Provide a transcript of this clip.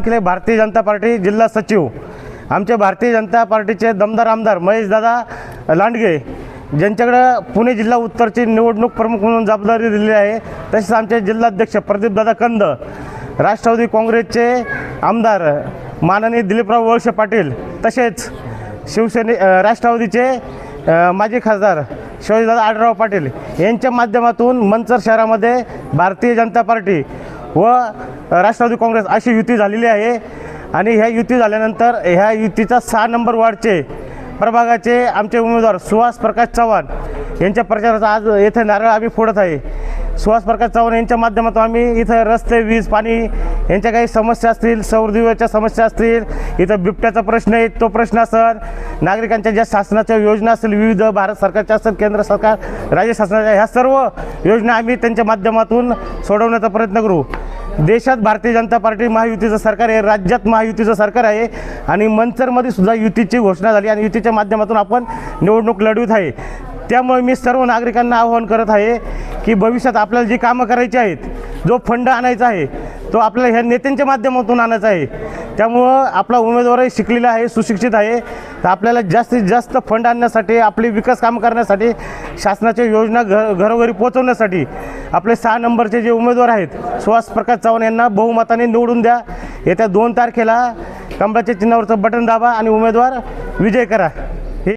केले भारतीय जनता पार्टी जिल्हा सचिव। आमचे भारतीय जनता पार्टीचे दमदार आमदार महेशदादा लांडगे ज्यांच्याकडं पुणे जिल्हा उत्तरची निवडणूक प्रमुख म्हणून जबाबदारी दिलेली आहे तसेच आमचे जिल्हाध्यक्ष प्रदीपदादा कंद राष्ट्रवादी काँग्रेसचे आमदार माननीय दिलीपराव वळसे पाटील तसेच शिवसेने राष्ट्रवादीचे माजी खासदार शिवाजीदादा आडराव पाटील यांच्या माध्यमातून मंचर शहरामध्ये भारतीय जनता पार्टी व राष्ट्रवादी काँग्रेस अशी युती झालेली आहे. आणि ह्या युती झाल्यानंतर ह्या युतीचा सहा नंबर वार्डचे प्रभागाचे आमचे उमेदवार सुहास प्रकाश चव्हाण यांच्या प्रचाराचा आज येथे नारळ आम्ही फोडत आहे. सुहास प्रकाश चव्हाण यांच्या माध्यमातून आम्ही इथं रस्ते वीज पाणी यांच्या काही समस्या असतील सौरदिव्याच्या समस्या असतील इथं बिबट्याचा प्रश्न आहे तो प्रश्न असेल नागरिकांच्या ज्या शासनाच्या योजना असतील विविध भारत सरकारच्या असेल केंद्र सरकार राज्य शासनाच्या ह्या सर्व योजना आम्ही त्यांच्या माध्यमातून सोडवण्याचा प्रयत्न करू. देशात भारतीय जनता पार्टी महायुतीचं सरकार आहे राज्यात महायुतीचं सरकार आहे आणि मंचरमध्ये सुद्धा युतीची घोषणा झाली आणि युतीच्या माध्यमातून आपण निवडणूक लढवित आहे. त्यामुळे मी सर्व नागरिकांना आवाहन करत आहे की भविष्यात आपल्याला जी कामं करायची आहेत जो फंड आणायचा आहे तो आपल्याला ह्या नेत्यांच्या माध्यमातून आणायचा आहे. त्यामुळं आपला उमेदवारही शिकलेला आहे सुशिक्षित आहे. तर आपल्याला जास्तीत जास्त फंड आणण्यासाठी आपली विकास काम करण्यासाठी शासनाच्या योजना घर घरोघरी पोहोचवण्यासाठी आपले सहा नंबरचे जे उमेदवार आहेत सुहास प्रकाश चव्हाण यांना बहुमताने निवडून द्या. येत्या दोन तारखेला कमळाच्या चिन्हावरचं बटन दाबा आणि उमेदवार विजय करा.